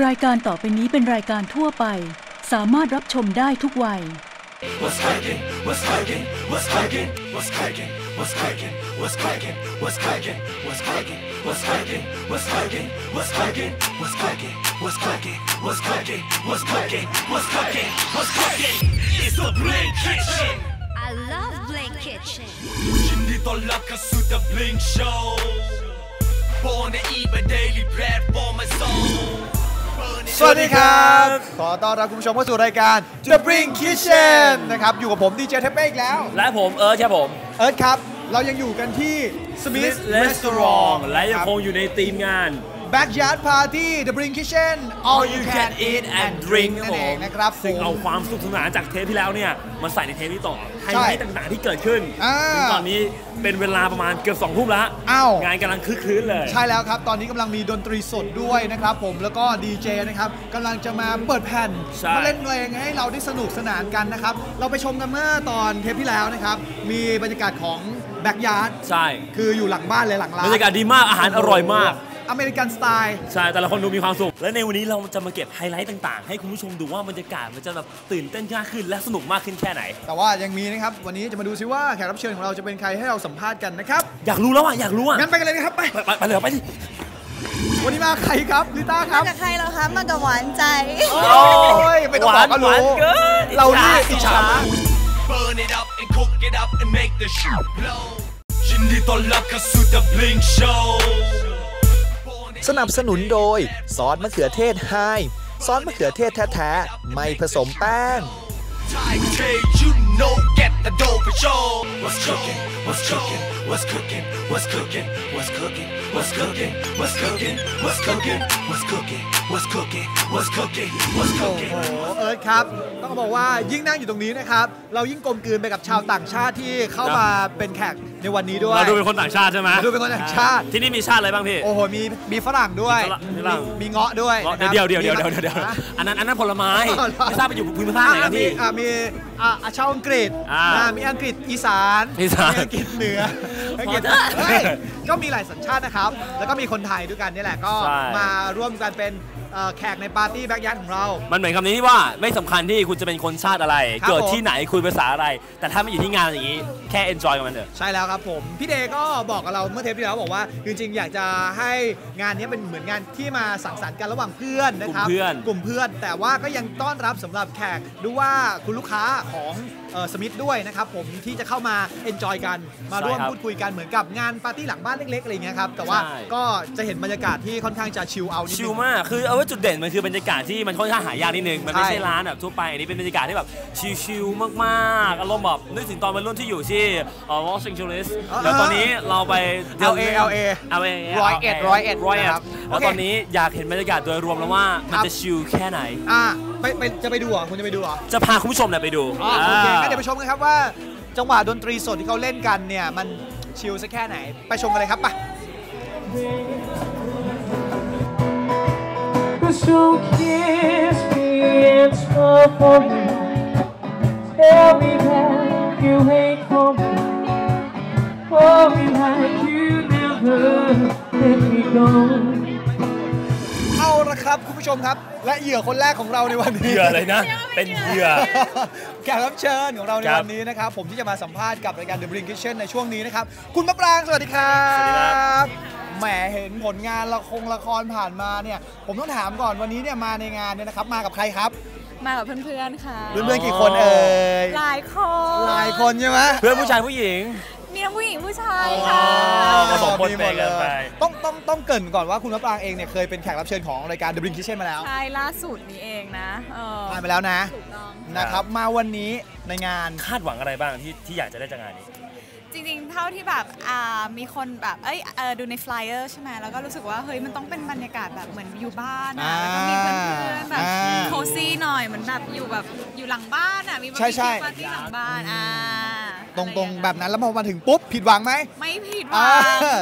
รายการต่อไปนี้เป็นรายการทั่วไป สามารถรับชมได้ทุกวัย What's cracking? What's cracking? What's cracking? What's cracking? What's cracking? What's cracking? What's cracking? What's cracking? What's cracking? What's cracking? What's cracking? What's cracking? What's cracking? What's cracking? What's cracking? What's cracking? What's cracking? It's the Blink Kitchen. I love Blink Kitchen. ยินดีต้อนรับเข้าสู่ The Blink Show Born to eat my daily bread for my soul สวัสดีครับ ขอต้อนรับคุณผู้ชมเข้าสู่รายการ The Bring Kitchen นะครับ อยู่กับผมดีเจเทปเป้อีกแล้ว และผมเอิร์ธครับผม เอิร์ธครับ เรายังอยู่กันที่ Smith Restaurant และยังคงอยู่ในทีมงาน Backyard Party The Bring Kitchen All You Can Eat and Drink ครันั่บนผเองมนะครับ ซึ่งผมเอาความสนุกสนานจากเทปที่แล้วเนี่ยมาใส่ในเทปนี้ต่อไฮใช่ไลท์ต่างๆที่เกิดขึ้นอ่าถึงตอนนี้เป็นเวลาประมาณเกือบสองทุ่มแล้วอ้าวงานกำลังคึกคืนเลย ใช่แล้วครับ ตอนนี้กำลังมีดนตรีสดด้วยนะครับผมแล้วก็ดีเจนะครับกำลังจะมาเปิดแผ่นใช่มาเล่นเพลงให้เราได้สนุกสนานกันนะครับ เราไปชมกันเมื่อตอนเทปที่แล้วนะครับ มีบรรยากาศของ Backyard ใช่ คืออยู่หลังบ้านเลยหลังร้านบรรยากาศดีมากอาหารอร่อยมาก อเมริกันสไตล์ ใช่ แต่ละคนดูมีความสุข และในวันนี้เราจะมาเก็บไฮไลท์ต่างๆ ให้คุณผู้ชมดูว่าบรรยากาศมันจะแบบตื่นเต้นมากขึ้นและสนุกมากขึ้นแค่ไหน แต่ว่ายังมีนะครับ วันนี้จะมาดูซิว่าแขกรับเชิญของเราจะเป็นใครให้เราสัมภาษณ์กันนะครับ อยากรู้แล้วอะ อยากรู้อะ งั้นไปกันเลยนะครับ ไป ไปไปไปเลยไปดิวันนี้มาใครครับลิต้าครับกับใครเหรอคะ มากับหวานใจ โอ้ยไม่ต้องบอกก็หวารู้นเกินเรานี่อิจฉา Burn it up and cook it up and make the shit blow ยินดีต้อนรับเข้าสู่ The Blink Show สนับสนุนโดย ซอสมะเขือเทศไฮซอสมะเขือเทศแท้ๆ ไม่ผสมแป้ง โอ้เอิร์ครับ ต้องบอกว่ายิ่งนั่งอยู่ตรงนี้นะครับ เรายิ่งกลมกลืนไปกับชาวต่างชาติที่เข้ามาเป็นแขก ในวันนี้ด้วยเราดูเป็นคนต่างชาติใช่ไหมดูเป็นคนต่างชาติ ที่นี่มีชาติอะไรบ้างพี่ โอ้โห มีมีฝรั่งด้วย มีฝรั่งมีเงาะด้วยเงาะนะครับเดี๋ยวเดี๋ยวเดี๋ยวมีเดี๋ยวเดี๋ยวเดี๋ยวฮะอันนั้นอันนั้นผลไม้อ๋อเหรอไม่ทราบไปอยู่ภูมิภาคไหนครับพี่อะมีอะอะชาวอังกฤษอ่าอะมีอังกฤษอีสานอีสานมีอังกฤษเหนืออังกฤษพอเถอะเฮ้ยก็มีหลายสัญชาตินะครับ แล้วก็มีคนไทยด้วยกันนี่แหละก็ใช่มาร่วมกันเป็นเอ่อแขกในปาร์ตี้แบ็กยันของเรา มันเหมือนคำนี้ที่ว่าไม่สำคัญที่คุณจะเป็นคนชาติอะไรครับเกิดผมที่ไหนคุยภาษาอะไร แต่ถ้าไม่อยู่ที่งานอย่างนี้ แค่ enjoy กับมันเถอะ ใช่แล้วครับผมพี่เดย์ก็บอกกับเราเมื่อเทปที่แล้วบอกว่าจริงๆอยากจะให้งานนี้เป็นเหมือนงานที่มาสังสรรค์กันระหว่างเพื่อนนะครับกลุ่มเพื่อนกลุ่มเพื่อนแต่ว่าก็ยังต้อนรับสำหรับแขกดูว่าคุณลูกค้าของ สมิธด้วยนะครับผมที่จะเข้ามาเอนจอยกันมาร่วมพูดคุยกันเหมือนกับงานปาร์ตี้หลังบ้านเล็กๆอะไรอย่างเงี้ยครับแต่ว่าก็จะเห็นบรรยากาศที่ค่อนข้างจะชิลเอานิดชินึลงมากคือเอาว่าจุดเด่นมันคือบรรยากาศที่มันค่อนข้างหายากนิดนึงมันไม่ใช่ใช่ร้านแบบทั่วไปอันนี้เป็นบรรยากาศที่แบบชิลๆมากๆอารมณ์แบบนึกถึงตอนวัยรุ่นที่อยู่ที่เอ่อลอสแองเจลิสอ่าแล้วตอนนี้เราไป LA LA เอาเอร้อยเอ็ดร้อยเอ็ดร้อยเอ็ดนะครับแล้วโอเคตอนนี้อยากเห็นบรรยากาศโดยรวมแล้วว่ามันครับจะชิลแค่ไหนอะ ไปไปจะไปดูเหรอคุณจะไปดูเหรอจะพาคุณผู้ชมเนี่ยไปดูอ๋อโอเคอ่างั้นเดี๋ยวไปชมกันครับว่า จังหวะดนตรีสดที่เขาเล่นกันเนี่ยมันชิลสักแค่ไหน ไปชมกันเลยครับไป So kiss me and smile for me. Tell me that you hate for me. Hold me like you never let me go. เอาละครับคุณผู้ชมครับ และเหยื่อคนแรกของเราในวันนี้เหยื่อเลยนะ เป็นเหยื่อแขกรับเชิญของเราในครับวันนี้นะครับ ผมที่จะมาสัมภาษณ์กับรายการ The Bring Kitchen ในช่วงนี้นะครับ คุณมะปรางสวัสดีครับสวัสดีครับแหมเห็นผลงานละครละครผ่านมาเนี่ย ผมต้องถามก่อนวันนี้เนี่ยมาในงานเนี่ยนะครับ มากับใครครับมากับเพื่อนๆค่ะ เพื่อนๆกี่คนเอ่ยหลายคนหลายคนใช่ไหมเพื่อนผู้ชายผู้หญิงมี ทั้งผู้หญิงผู้ชายค่ะ ผสมปนมีเปกันไป ต้องต้องต้องเกรินก่อนว่าคุณมะปรางเองเนี่ยเคยเป็นแขกรับเชิญของรายการ The Bring Kitchen มาแล้วใช่ล่าสุดนี้เองนะเออผ่านไปแล้วนะ ถูกต้องนะครับมาวันนี้ในงานคาดหวังอะไรบ้างที่ที่อยากจะได้จากงานนี้ จริงๆ เท่าที่แบบอ่ามีคนแบบเอ้ยเอ่อดูในฟลายเออร์ใช่ไหมแล้วก็รู้สึกว่าเฮ้ยมันต้องเป็นบรรยากาศแบบเหมือนอยู่บ้านอะอ่าแล้วก็มีเพื่อนๆแบบอ่า โคซี่หน่อยเหมือนแบบอยู่แบบอยู่หลังบ้านอะมีใช่ใช่ปาร์ตี้หลังบ้านอ่า ตรงๆ แบบนั้นแล้วพอมาถึงปุ๊บผิดหวังไหม ไม่ผิดหวังอ่า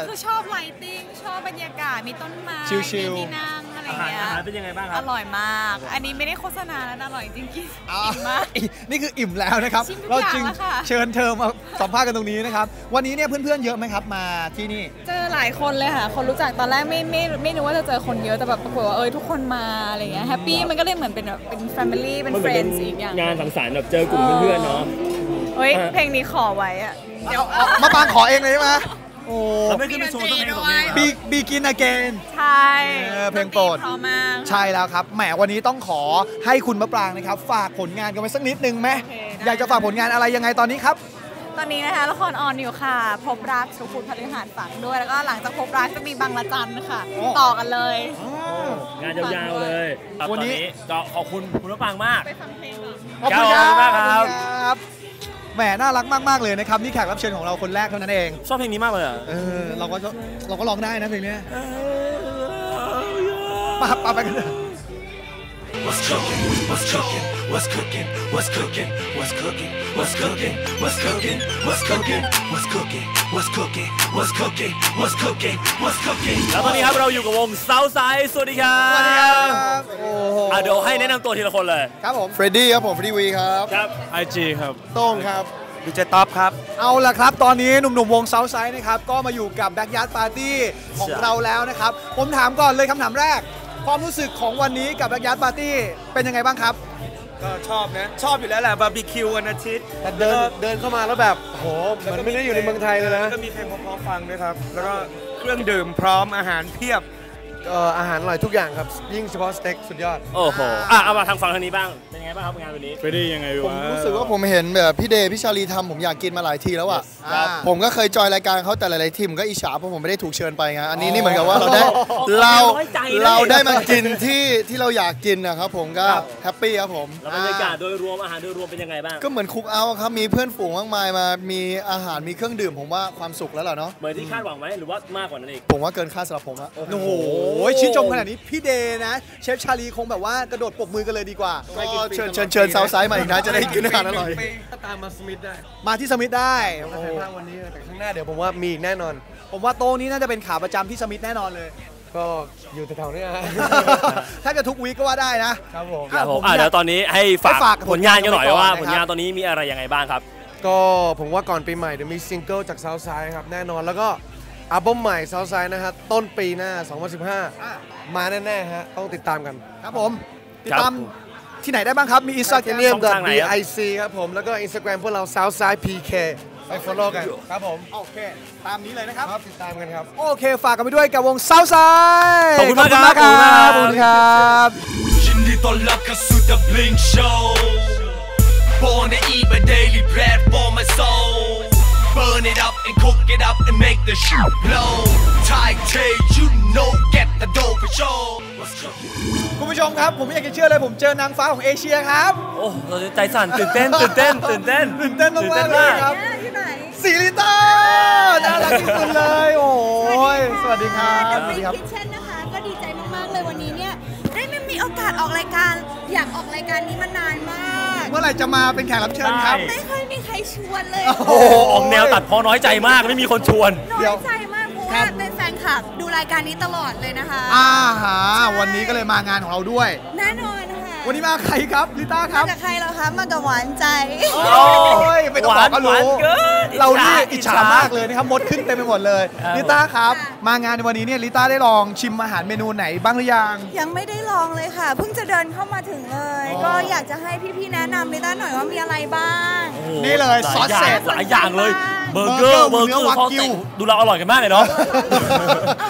คือชอบไลติ้งชอบบรรยากาศมีต้นไม้ชิลๆมีที่นั่งอะไรอาหารเงี้ยอาหารเป็นยังไงบ้างคอรับร่อยมาก อันนี้ไม่ได้โฆษณานะอร่อยจริงๆกินอ่าอิ่มมากนี่คืออิ่มแล้วนะครับชิมทุกเราอย่างจึงแล้วค่ะเชิญเธอมาสัมภาษณ์กันตรงนี้นะครับ วันนี้เนี่ยเพื่อนๆเยอะไหมครับมาที่นี่ เจอหลายคนเลยค่ะ คนรู้จักตอนแรกไม่ไม่ไม่รู้ว่าจะเจอคนเยอะแต่แบบปรากฏว่าเออทุกคนมาอะไรเงี้ยแฮปปี้มันก็เลยเหมือนเป็นแบบเป็นแฟมิลี่เป็นมันเฟเหมือนรเป็นนด์อีกอย่างงานสังสรรค์แบบเจอกลุ่มเพื่อนๆเนาะ เฮ้ยเออเพลงนี้ขอไว้อะเดี๋ยวมาปางขอเองเลยใช่ไหมโอ้เราไม่ขึ้นไปโชว์สักเพลงสองเพลงเหรอ บีบีกินอเกน ใช่เออเพลงโปรดเพราะมาก ใช่แล้วครับ แหมวันนี้ต้องขอให้คุณมะปรางนะครับ ฝากผลงานกันไว้สักนิดนึงไหมโอเคได้ อยากจะฝากผลงานอะไรยังไงตอนนี้ครับ ตอนนี้นะคะละครออนอยู่ค่ะ พบรักสุขุมพฤหัสฝากด้วย แล้วก็หลังจากพบรักจะมีบางละจันค่ะ โอ้ ต่อกันเลย งานยาวๆเลยครับวัวันนนี้นี้ก็ขอบคุณคุณมะปรางมาก ไปฟังเพลงก่อน ขอบคุณครัขอบคุณมากบครับ ขอณครับ แหมน่ารักมากๆเลยนะครับนี่แขกรับเชิญของเราคนแรกเท่านั้นเองชอบเพลงนี้มากเลยอะเออเราก็เราก็ร้องได้นะเพลงเนี้ยปะปะไปกันเถอะ What's cooking? What's cooking? What's cooking? What's cooking? What's cooking? What's cooking? What's cooking? What's cooking? What's cooking? What's cooking? What's cooking? What's cooking? What's cooking? แล้วตอนนี้ครับเราอยู่กับวง Southside สวัสดีครับ สวัสดีครับโอ้โหอะเดี๋ยวให้แนะนำตัวทีละคนเลย ครับผม เฟรดดี้ครับผม เฟรดดี้วีครับครับ IG ครับ โต้งครับ ดีเจท็อปครับ เอาละครับ ตอนนี้หนุ่มๆวง South Side นะครับ ก็มาอยู่กับ Backyard Party ของใช่ เราแล้วนะครับ ผมถามก่อนเลยคำถามแรก ความรู้สึกของวันนี้กับ Backyard Party เป็นยังไงบ้างครับ ก็ชอบนะ ชอบอยู่แล้วแหละบาร์บีคิววันอาทิตย์แต่เดินเดินเข้ามาแล้วแบบโหเหมือนไม่ได้อยู่ในเมืองไทยเลยนะ ก็มีเพลงเพราะๆฟังด้วยครับ แล้วก็เครื่องดื่มพร้อมอาหารเพียบก็ อาหารอร่อยทุกอย่างครับ ยิ่งเฉพาะสเต็กสุดยอด โอ้โห อะเอามาทางฝั่งทางนี้บ้าง เป็นยังไงบ้างครับงานวันนี้เฟรดดี้ยังไงผมรู้สึกว่าผมเห็นแบบพี่เดย์พี่ชาลีทำผมอยากกินมาหลายทีแล้วอะ ครับ ผมก็เคยจอยรายการเขาแต่หลายๆทีผมก็อิจฉาเพราะผมไม่ได้ถูกเชิญไปไงอันนี้นี่เหมือนกับว่าเราได้เราน้อยใจนะ เราได้มากินที่ที่เราอยากกินนะครับผมก็แฮปปี้ครับผมแล้วบรรยากาศโดยรวมอาหารโดยรวมเป็นยังไงบ้าง ก็เหมือนคุกเอาท์ครับมีเพื่อนฝูงมากมายมา มีอาหารมีเครื่องดื่มผมว่าความสุขแล้วล่ะเนาะเหมือนที่คาดหวังไหมหรือว่ามากกว่านั้นอีก ผมว่าเกินคาดสำหรับผมอะโอ้โหชื่นชมขนาดนี้พี่เดย์นะ เชฟชาลีคงแบบว่ากระโดดปรบมือกันเลยดีกว่าก็เชิญเชิญเชิญซาวไซด์มาอีกนะ จะได้กินอาหารอร่อยก็ตามมาสมิธได้มาที่สมิธได้มาถ่ายภาพวันนี้แต่ข้างหน้าเดี๋ยวผมว่ามีอีกแน่นอน ผมว่าโต๊ะนี้น่าจะเป็นขาประจำที่สมิธแน่นอนเลย ก็อยู่แถวๆเนี้ยฮะ ถ้าจะทุกวีคก็ว่าได้นะครับผม ครับผมผมอะอยากเดี๋ยวตอนนี้ให้ฝากให้ฝากผลงานกันหน่อยผลงานว่าไว้ก่อนผลงานนะครับตอนนี้มีอะไรยังไงบ้างครับ ก็ผมว่าก่อนปีใหม่เดี๋ยวมีซิงเกิลจาก Southside ครับ แน่นอนแล้วก็ อัลบั้มใหม่ Southside นะฮะต้นปีหน้า 2015 มาแน่ๆฮะต้องติดตามกัน ครับผม ติดตามที่ไหนได้บ้างครับ มีอินสตาแกรเนียมมช่องทางไหนครับ BIC ครับผม แล้วก็ Instagram พวกเรา Southside PK ไป follow กัน ครับผม โอเค ตามนี้เลยนะครับ ครับ ติดตามกันครับ โอเค ฝากกันไปด้วยกับวง South Side ขอบคุณมากครับ ขอบคุณมากครับขขออบบคุคุณณคครัรับยินดีต้อนรับเข้าสู่ The Blink Show Born to eat my daily bread for my soul Burn it up and cook it up and make the shit blow Thai Tay, you know get the dough for sure What's cooking? คุณผู้ชมครับ ผมไม่อยากจะเชื่อเลยผมเจอนางฟ้าของเอเชียครับ โอ้เราใจสั่นตื่นเต้นตื่นเต้นตื่นเต้นตื่นเต้นมากๆเลยครับที่ไหนสีลิต้าน่ารักที่สุดเลย โอ้ยสวัสดีครับดับสวัเบิสลดีครับคิทเช่นนะคะ ก็ดีใจมากๆเลยวันนี้เนี่ยได้ไม่มีโอกาสออกรายการ อยากออกรายการนี้มานานมาก เมื่อไหร่จะมาเป็นแขกรับเชิญครับได้ไม่ค่อยมีใครชวนเลยโอ้โหโอ้โหออกแนวตัดพอน้อยใจมากไม่มีคนชวน น้อยใจมากเพราะว่าเป็นแฟนคลับดูรายการนี้ตลอดเลยนะคะ อ่าฮะวันนี้ก็เลยมางานของเราด้วย แน่นอนค่ะ วันนี้มาใครครับลิต้าคมารับ กับใครเหรอคะมากับหวานใจ โอ้ยไม่ต้องบอกก็หวานรู้ เกินเรานี่อิอิจจฉา ฉามากเลยนะครับมดขึ้นเต็มไปหมดเลยครับ ลิต้าครับ มางานในวันนี้เนี่ยลิต้าได้ลองชิมอาหารเมนูไหนบ้างหรือยัง ยังไม่ได้ลองเลยค่ะ เพิ่งจะเดินเข้ามาถึงเลย อ๋อ ก็อยากจะให้พี่ๆแนะนำลิต้าหน่อยว่ามีอะไรบ้าง โอ้โหนี่เลยหาซอสย่างเสร็จหลายอย่างเลย เบอร์เกอร์ เบเบออร์ร์เกเกออร์ร์วาข้อกิเต็วดูเราอร่อยกันมากเลยเนาะ เอา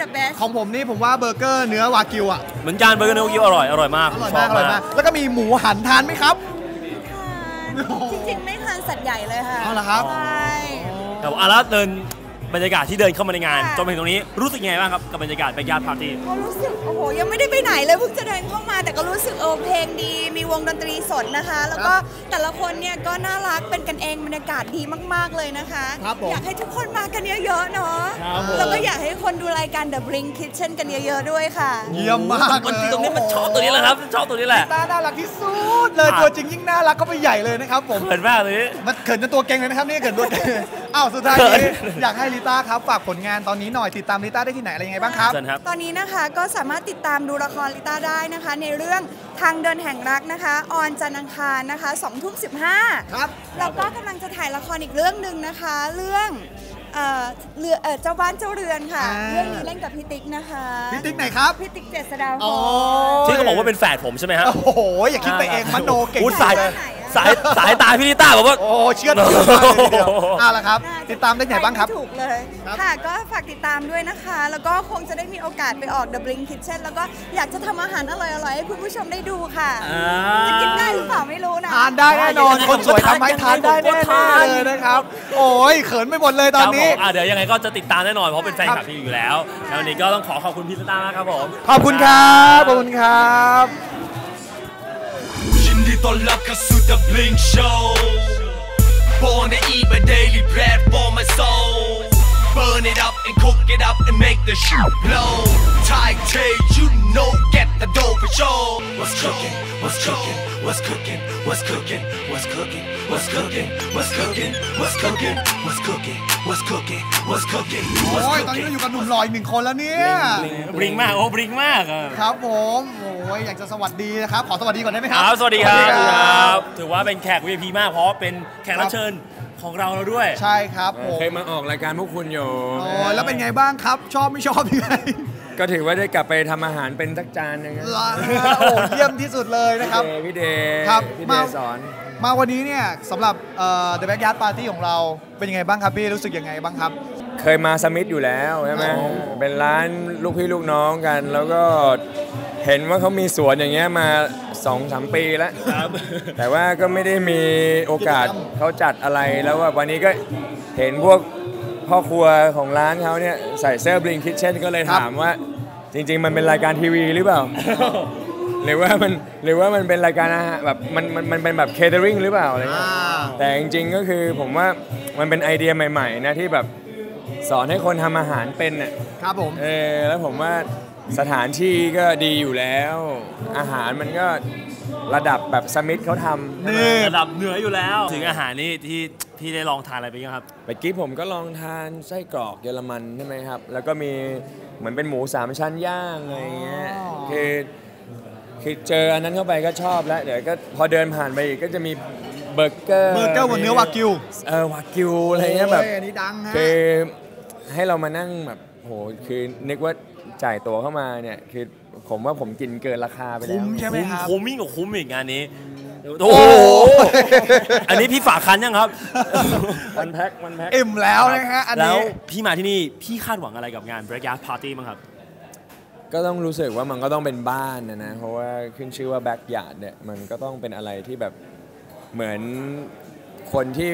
the best ของผมนี่ผมว่าเบอร์เกอร์เนื้อวากิวอะ เหมือนกันเบอร์เกอร์เนื้อกิวอร่อย อร่อยมากอร่อยชมาก อร่อยมาก แล้วก็มีหมูหันทานไหมครับทานจริงๆ ไม่ทานสัตว์ใหญ่เลยค่ะเอาเหรอครับ ใช่ แต่ว่าอะแล้วเดิน บรรยากาศที่เดินเข้ามาในงานค่ะจนมาถึงตรงนี้รู้สึกยังไงบ้างครับกับบรรยากาศแบ c ย a r d พาร์ตี้ก็รู้สึกโอ้โหยังไม่ได้ไปไหนเลยเพิ่งจะเดินเข้ามา แต่ก็รู้สึกเออเพลงดี มีวงดนตรีสดนะคะ แล้วก็แต่ละคนเนี่ยก็น่ารักเป็นกันเองบรรยากาศดีมาก ๆเลยนะคะ ครับผมอยากให้ทุกคนมากันเยอะๆเนาะครับผม แล้วก็อยากให้คนดูรายการ The Blink Kitchen กันเยอะๆด้วยค่ะ เยี่ยมมากมันเลยที่ตรงนี้มันชอบตัวนี้แหละครับชอบตัวนี้แหละลิต้าน่ารักที่สุดเลย อะ ตัวจริงยิ่งน่ารักก็ไปใหญ่เลยนะครับผม เขินมากเลยมันเขินจนตัวเก่งเลยนะครับนี่เขินตัวเก่ง อ้าวสุดท้ายนี้อยากให้ลิต้าครับฝากผลงานตอนนี้หน่อยติดตามลิต้าได้ที่ไหนอะไรยังไงบ้างครับเชิญครับ ตอนนี้นะคะก็สามารถติดตามดูละครลิต้าได้นะคะ ในเรื่องทางเดินแห่งรักนะคะ ออนจันทร์อังคารนะคะ2ทุ่ม15ครับแล้วก็กำลังจะถ่ายละครอีกเรื่องหนึ่งนะคะ เรื่องเอ่อเรือเอ่อเจ้าบ้านเจ้าเรือนค่ะอ่าเรื่องนี้เล่นกับพี่ติ๊กนะคะพี่ติ๊กไหนครับพี่ติ๊กเจษฎาพอ๋อรที่เขาบอกว่าเป็นแฝดผมใช่ไหมฮะโอ้โหอย่าคิดไปเองมโนเก่งอุ๊ยสายเลย สายสายตาพี่ลิต้าบอกว่า โอ้เชื่อถือมากเลยทีเดียวเอาละครับ ติดตามได้ไหนบ้างครับม่ถูกเลย ครับ ค่ะ ก็ฝากติดตามด้วยนะคะ แล้วก็คงจะได้มีโอกาสไปออก The Blink Kitchen แล้วก็อยากจะทำอาหารอร่อยๆ ให้คุณผู้ชมได้ดูค่ะ อ่า จะกินได้หรือเปล่าไม่รู้นะ ทานได้แน่นอน ได้คนสวยทำให้ทานได้ผมก็แน่ทานๆเลยนะครับ โอ้ยเขินไปหมดเลยตอนนี้ ครับผมอะเดี๋ยวยังไงก็จะติดตามแน่นอนเพราะเป็นแฟนคครัลับบพี่อยู่แล้วแล้ววันนี้ก็ต้องขอขอบคุณพี่ลิต้ามากครับผม ขอบคุณครับ ขอบคุณครับ Nandito lang ka sa The bling Show. Born to eat my daily bread for my soul Burn it up and cook it up and make the shit blow Thai taste, you know, get the dough for sure What's cooking? What's cooking? What's cooking? What's cooking? What's cooking? What's cooking? What's cooking? What's cooking? What's cooking? What's cooking? What's cooking? โอ้ What's ยตอนนี้ cooking? เราอยู่กับหนุ่มหล่ออีกหนึ่งคนแล้วเนี่ย บริงมาก โอ้บริงมากอะครับผม โอ้ย อยากจะสวัสดีนะครับ ขอสวัสดีก่อนได้ไหมคครัรับ บ สวัสดีครับสวัสดีครับ ถือว่าเป็นแขก VIP มากเพราะเป็นแขกรับเชิญ ของเราแล้วด้วยใช่ครับผมเคยมาออกรายการพวกคุณอยู่โอ้ยแล้วเป็นไงบ้างครับ ชอบไม่ชอบยังไงก็ถือว่าได้กลับไปทำอาหารเป็นสักจานหนึงนะลาโอ้เยี่ยมที่สุดเลยนะครับพี่เดย์ครับพี่เดมาย์สอน มาวันนี้เนี่ยสำหรับเอ่อ The Backyard Party ของเราเป็นยังไงบ้างครับพี่รู้สึกยังไงบ้างครับ เคยมาสมิธอยู่แล้วใช่ไหมเป็นร้านลูกพี่ลูกน้องกัน แล้วก็เห็นว่าเขามีสวนอย่างเงี้ยมา2อสปีแล้วแต่ว่าก็ไม่ได้มีโอกาสเขาจัดอะไรแล้วว่าวันนี้ก็เห็นพวกพ่อครัวของร้านเขาเนี่ยใส่เสื้อบลิงคิทเช่นก็เลยครับถามว่า จริง ๆ มันเป็นรายการทีวีหรือเปล่า หรือว่ามันหรือว่ามันเป็นรายการอาหารแบบมันมันมันเป็นแบบเคเ e อริงหรือเปล่าอะไรเงี้ยอ่าแต่จริง ๆ ก็คือผมว่ามันเป็นไอเดียใหม่ ๆ นะที่แบบสอนให้คนทำอาหารเป็นน่ะครับผม เออแล้วผมว่า สถานที่ก็ดีอยู่แล้ว อาหารมันก็ระดับแบบสมิธเขาทำนี่ระดับเหนืออยู่แล้ว ถึงอาหารนี่ที่พี่ได้ลองทานอะไรไปยังครับเมื่อกี้ผมก็ลองทานไส้กรอกเยอรมันใช่ไหมครับ แล้วก็มีเหมือนเป็นหมูสามชั้นย่างอะไรเงี้ยอ๋อคือคือเจออันนั้นเข้าไปก็ชอบแล้ว เดี๋ยวก็พอเดินผ่านไปอีกก็จะมีเบอร์เกอร์เบอร์เกอร์บนเนื้อวากิวเออวากิวอะไรเงี้ยแบบโอ้อันนี้ดังฮะคือให้เรามานั่งแบบโหคือนึกว่า จ่ายตั๋วเข้ามาเนี่ยคือผมว่าผมกินเกินราคาไปแล้ว คุ้มใช่ไหมครับ คุ้มมิ่งกว่าคุ้มอีกงานนี้ โอ้โห อันนี้พี่ฝากคันยังครับ มันแพ็ค มันแพ็ค อิ่มแล้วนะฮะอันแล้วนี้พี่มาที่นี่ พี่คาดหวังอะไรกับงาน Breakyard Party บ้างครับ ก็ต้องรู้สึกว่ามันก็ต้องเป็นบ้านนะนะ เพราะว่าขึ้นชื่อว่าแบ็กยาร์ดเนี่ย มันก็ต้องเป็นอะไรที่แบบเหมือนคนที่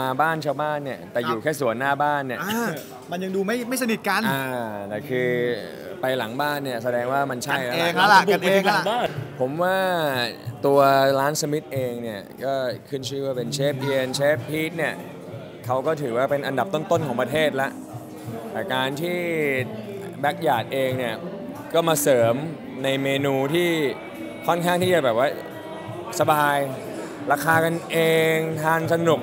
มาบ้านชาวบ้านเนี่ยแต่อยู่แค่สวนหน้าบ้านเนี่ยอ่ามันยังดูไม่ไม่สนิทกัน อ่าแต่คือไปหลังบ้านเนี่ยแสดงว่ามันใช่กันแล้วเองล่ะ แล้วล่ะกันเองแล้วล่ะ ผมว่าตัวร้านสมิธเองเนี่ยก็ขึ้นชื่อว่าเป็นเชฟเอียนเชฟพีทเนี่ยเขาก็ถือว่าเป็นอันดับต้นๆของประเทศละแต่การที่แบ็กยาร์ดเองเนี่ยก็มาเสริมในเมนูที่ค่อนข้างที่จะแบบว่าสบาย ราคากันเองทานสนุก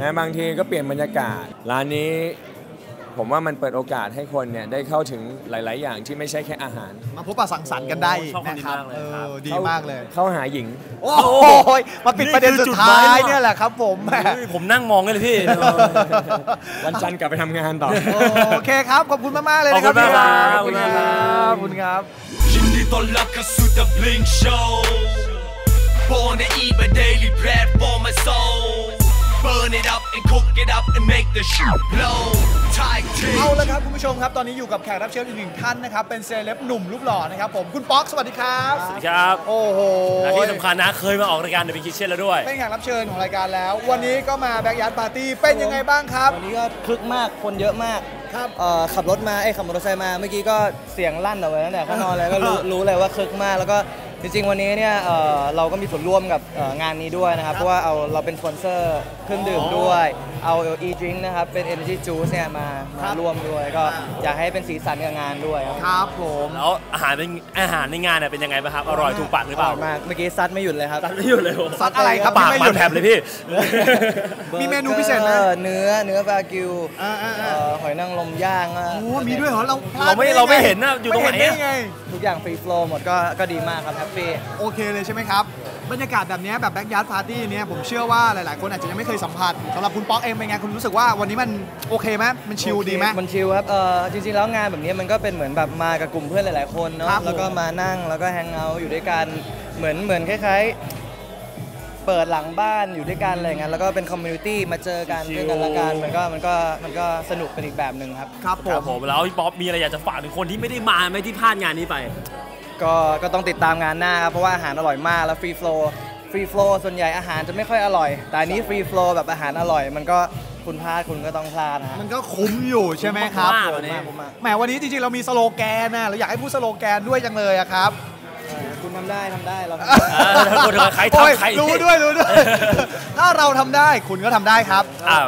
นะบางทีก็เปลี่ยนบรรยากาศ ร้านนี้ผมว่ามันเปิดโอกาสให้คนเนี่ยได้เข้าถึงหลาย ๆ อย่างที่ไม่ใช่แค่อาหาร มาพบปะสังสรรค์กันได้อีกชอบคำนะนี้ครับมากเลยเอครับอดีมากเลย เข้าหาหญิง โอ้โหมาปิดประเด็นสุดท้ายเนี่ยแหละครับผมแหมเฮ้ยผมนั่งมองกันเลยพี่ วันจันทร์กลับไปทำงานต่อ โอเคครับ ขอบคุณมาก ๆ เลยนะครับขอบคุณมากครับขอบคุณครั บขอบคุณครับ ยินดีต้อนรับเข้าสู่ The Blink Show Born to eat my daily bread for my soul Burn it up and cook it up and make the shit blow Thai เอา taste ละครับคุณผู้ชมครับตอนนี้อยู่กับแขกรับเชิญอีกหนึ่งท่านนะครับเป็นเซเลบหนุ่มรูปหล่อนะครับผมคุณป๊อกสวัสดีครับสวัสดีครับ โอ้โหและที่สำคัญนะเคยมาออกรายการ The Big Kitchen แล้วด้วย เป็นแขกรับเชิญของรายการแล้ว วันนี้ก็มาแบ็กยาร์ดปาร์ตี้เป็นยังไงบ้างครับ วันนี้ก็คึกมากคนเยอะมากครับเอ่อขับรถมาเอ้ยขับมอเตอร์ไซค์มาเมื่อกี้ก็เสียงลั่นออกไปแล้วเนี่ยข้างนอกเลยก็รู้รู้เลยว่าคึกมากแล้วก็ จริงๆ วันนี้เนี่ยเอ่อเราก็มีส่วนร่วมกับเอ่องานนี้ด้วยนะครับ เพราะว่าเอาเราเป็นสปอนเซอร์เครื่องดื่มด้วย เอา e drink นะครับ เป็น energy juice เนี่ยมามาร่วมด้วย ก็อยากให้เป็นสีสันกับงานด้วยครับครับผมแล้วอาหารเป็นอาหารในงานเนี่ยเป็นยังไงบ้างครับ อร่อยถูกปากหรือเปล่าร่ยมาก เมื่อกี้ซัดไม่หยุดเลยครับ ซัดไม่หยุดเลยซัดอะไรครับปากไม่หมัยุนดแผลบเลยพี่ มีเมนูพิเศษไหมบอร์กอร์เนื้อเนื้อบากิวอ่าเอ่อหอยนางรมย่างอะโอ้มีด้วยเหรอ เราพลดเราไม่ด้เราไม่งเห็นนะอยู่ตรงไหนม่เได้อะไงทุกอย่างฟรีโฟลว์หมดก็ก็ดีมากครับแฮปปี้โอเคเลยใช่ไหมครับ บรรยากาศแบบเนี้ยแบบแบ็กยาร์ดปาร์ตี้เนี้ยผมเชื่อว่าหลาย ๆ คนอาจจะยังไม่เคยสัมผัสสำหรับคุณป๊อกเองเป็นไงคุณรู้สึกว่าวันนี้มันโอเคไหมมันชิลดีไหมมันชิลครับเออจริง ๆ แล้วงานแบบนี้มันก็เป็นเหมือนแบบมากับกลุ่มเพื่อนหลาย ๆ คนเนาะครับผมแล้วก็มานั่งแล้วก็แฮงเอาท์อยู่ด้วยกันเหมือนเหมือนคล้าย ๆเปิดหลังบ้านอยู่ด้วยกันอะไรเงี้ยแล้วก็เป็นคอมมูนิตี้มาเจอกันด้วยกันละกันมันก็มันก็มันก็สนุกเป็นอีกแบบหนึ่งครับ ครับผครัมบผมแล้วพี่ป๊อปมีอะไรอยากจะฝากถึงคนที่ไม่ได้มาไม่ที่พลาดงานนี้ไป ก็ก็ต้องติดตามงานหน้าครับ เพราะว่าอาหารอร่อยมากแล้วฟรีโฟลฟรีโฟลส่วนใหญ่อาหารจะไม่ค่อยอร่อย แต่อันนี้ฟรีโฟลแบบอาหารอร่อย มันก็คุณพลาดคุณก็ต้องพลาดนะฮะ มันก็คุ้มอยู่ใช่ไหมครับคุ้มมากผวันนี้มากผมมาก แหมวันนี้จริงๆ เรามีสโลแกนนะเราอยากให้พูดสโลแกนด้วยจังเลยอะครับเออคุณทำได้ทำได้เราทำเออคนใครโอ้ยทำใคร รู้ด้วยรู้ด้วย ถ้าเราทำได้คุณก็ทำได้ครับอ้าว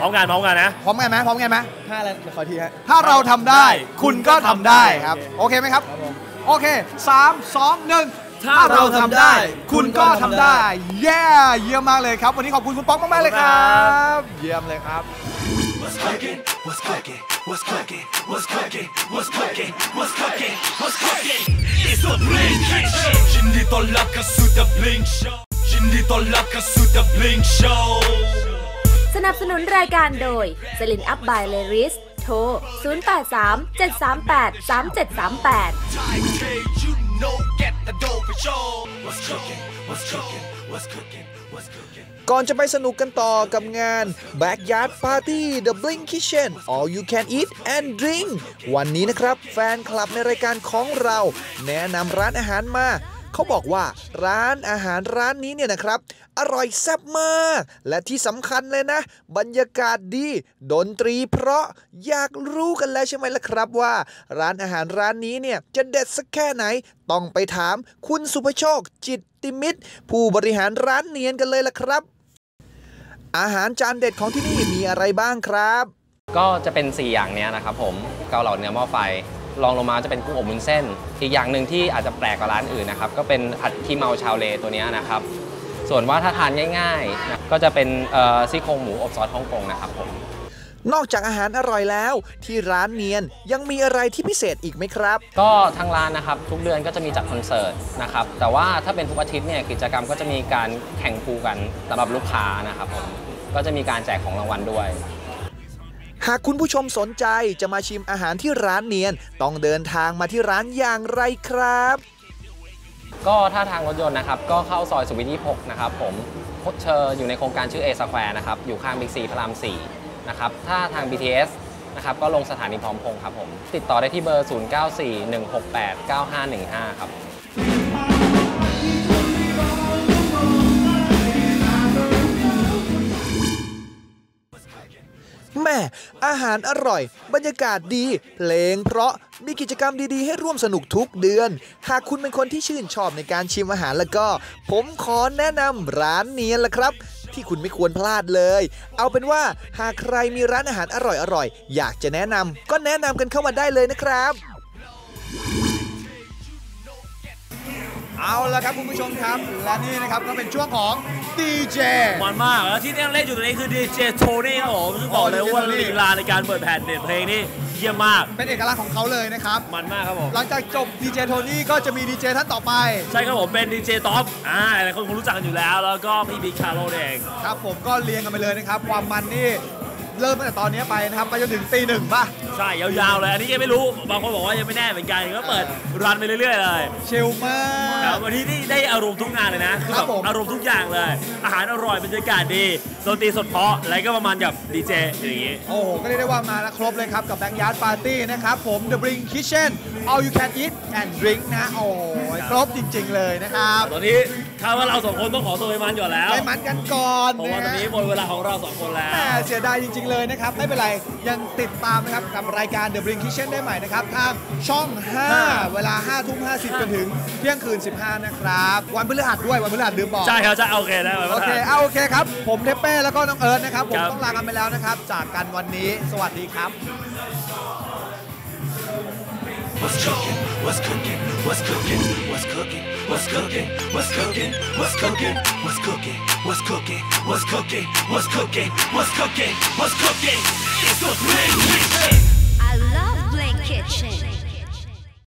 พร้อมงานพร้อมงานนะ พร้อมกันไหมพร้อมกันไหมท่าอะไรเดี๋ยวขอทีฮะ ถ้าเราทำได้คุณก็ทำได้ครับ โอเคไหมครับโอเคสาม สองหนึ่งถ้าเราทำได้ คุณก็ทำทำได้ได้ เย้เยี่ยมมากเลยครับ วันนี้ขอบคุณคุณป๊อกมากๆเลยครับ เยี่ยมเลยครับ What's cracking? What's cracking? What's cracking? What's cracking? What's cracking? What's cracking? What's cracking? It's the Blink Show. ยินดีต้อนรับเข้าสู่ The Blink Show ยินดีต้อนรับเข้าสู่ The Blink Show สนับสนุนรายการโดยสลินอัพบายเลริส ทร 0837383738 ก่อนจะไปสนุกกันต่อกับงาน Backyard Party The Blink Kitchen All You Can Eat and Drink วันนี้นะครับ แฟนคลับในรายการของเรา แนะนำร้านอาหารมา เขาบอกว่าร้านอาหารร้านนี้เนี่ยนะครับ อร่อยแซ่บมาก และที่สำคัญเลยนะ บรรยากาศดี ดนตรีเพราะอยากรู้กันแล้วใช่ไหมล่ะครับว่า ร้านอาหารร้านนี้เนี่ยจะเด็ดสักแค่ไหน ต้องไปถามคุณสุภโชค จิตติมิตร ผู้บริหารร้านเนียนกันเลยล่ะครับ อาหารจานเด็ดของที่นี่มีอะไรบ้างครับ ก็จะเป็น 4 อย่างเนี้ยนะครับผมเกาเหลาเนื้อหม้อไฟ รองลงมาจะเป็นกุ้งอบวุ้นเส้น อีกอย่างหนึ่งที่อาจจะแปลกกว่าร้านอื่นนะครับก็เป็นผัดขี้เมาชาวเลตัวเนี้ยนะครับ ส่วนว่าถ้าทานง่ายๆนะก็จะเป็นเอ่อซี่โครงหมูอบซอสฮ่องกงนะครับผมนอกจากอาหารอร่อยแล้ว ที่ร้านเนียนยังมีอะไรที่พิเศษอีกไหมครับ ก็ทางร้านนะครับทุกเดือนก็จะมีจัดคอนเสิร์ตนะครับแต่ว่าถ้าเป็นทุกอาทิตย์เนี่ยกิจกรรมก็จะมีการแข่งพูกันสำหรับลูกค้านะครับผมก็จะมีการแจกของรางวัลด้วย หากคุณผู้ชมสนใจจะมาชิมอาหารที่ร้านเนียน ต้องเดินทางมาที่ร้านอย่างไรครับ ก็ถ้าทางรถยนต์นะครับ ก็เข้าซอยสุวิท26 นะครับผมเชออยู่ในโครงการชื่อ A Square นะครับ อยู่ข้างบิ๊กซีพระราม 4 นะครับ ถ้าทาง BTS นะครับ ก็ลงสถานีพร้อมพงษ์ครับผม ติดต่อได้ที่เบอร์ 0941689515 ครับ แม่อาหารอร่อย บรรยากาศดี เพลงเพราะมีกิจกรรมดีๆ ให้ร่วมสนุกทุกเดือน หากคุณเป็นคนที่ชื่นชอบในการชิมอาหารแล้วก็ ผมขอแนะนำร้านเนียนละครับ ที่คุณไม่ควรพลาดเลย เอาเป็นว่าหากใครมีร้านอาหารอร่อยๆอยากจะแนะนำก็แนะนำกันเข้ามาได้เลยนะครับ เอาละครับคุณผู้ชมครับ และนี่นะครับก็เป็นช่วงของดีเจ มันมากแล้วที่นั่งเล่นอยู่ตรงนี้คือดีเจโทนี่ครับผมซึ่งบอกเลยว่า DJ ลีลาในการเปิดแผ่นเด็ดเพลงนี่เยี่ยมมาก เป็นเอกลักษณ์ของเขาเลยนะครับ มันมากครับผม หลังจากจบดีเจโทนี่ก็จะมีดีเจท่านต่อไป ใช่ครับผมเป็นดีเจท็อปอ่าหลายคนคงรู้จักกันอยู่แล้ว แล้วก็พี่บิ๊กคาร์โลเอง ครับผมก็เรียงกันไปเลยนะครับ ความมันนี่ เริ่มตั้งแต่ตอนนี้ไปนะครับไปจนถึงตีหนึ่งป่ะ ใช่ยาวๆเลย อันนี้ยังไม่รู้ บางคนบอกว่ายังไม่แน่เหมือนกันก็เปิดรันไปเรื่อยๆเลยชิลมาก ครับวันนี้นี่ได้อารมณ์ทุกงานเลยนะคือครัแบบบผม อารมณ์ทุกอย่างเลย อาหารอร่อยบรรยากาศดีดนตรีสดเพราะแล้วก็ประมาณกับดีเจอย่างงี้ โอ้โห ก็เรียกได้ว่ามาแล้วครบเลยครับ กับ Backyard Party นะครับ ผม The Bring Kitchen All You Can Eat and Drink นะ โอ้โหครบจริงๆเลยนะครับ ตอนนี้ คาดว่าเราสองคนต้องขอตัวไปมันก่อนแล้วไปมันกันก่อนเพราะว่านะตอนฮะนี้หมดเวลาของเราสองคนแล้วแหม่เสียดายจริง ๆ เลยนะครับ ไม่เป็นไร ยังติดตามนะครับกับรายการ The Blink Kitchen ได้ใหม่นะครับ ทางช่อง 5 เวลา5ทุ่ม50จนถึงเที่ยงคืน 15 นะครับ วันพฤหัสด้วยวันพฤหัสลืมบอกใช่ครับใช่โอเคได้ไหมโอเคเอาโอเคครับ ผมเทปเป้แล้วก็น้องเอิร์ธนะครับผมครับต้องลากันไปแล้วนะครับ จากกันวันนี้ สวัสดีครับ What's cooking? What's cooking? What's cooking? What's cooking? What's cooking? What's cooking? What's cooking? What's cooking? What's cooking? What's cooking? What's cooking? What's cooking? What's cooking? It's the Blink Kitchen. I love Blink Kitchen.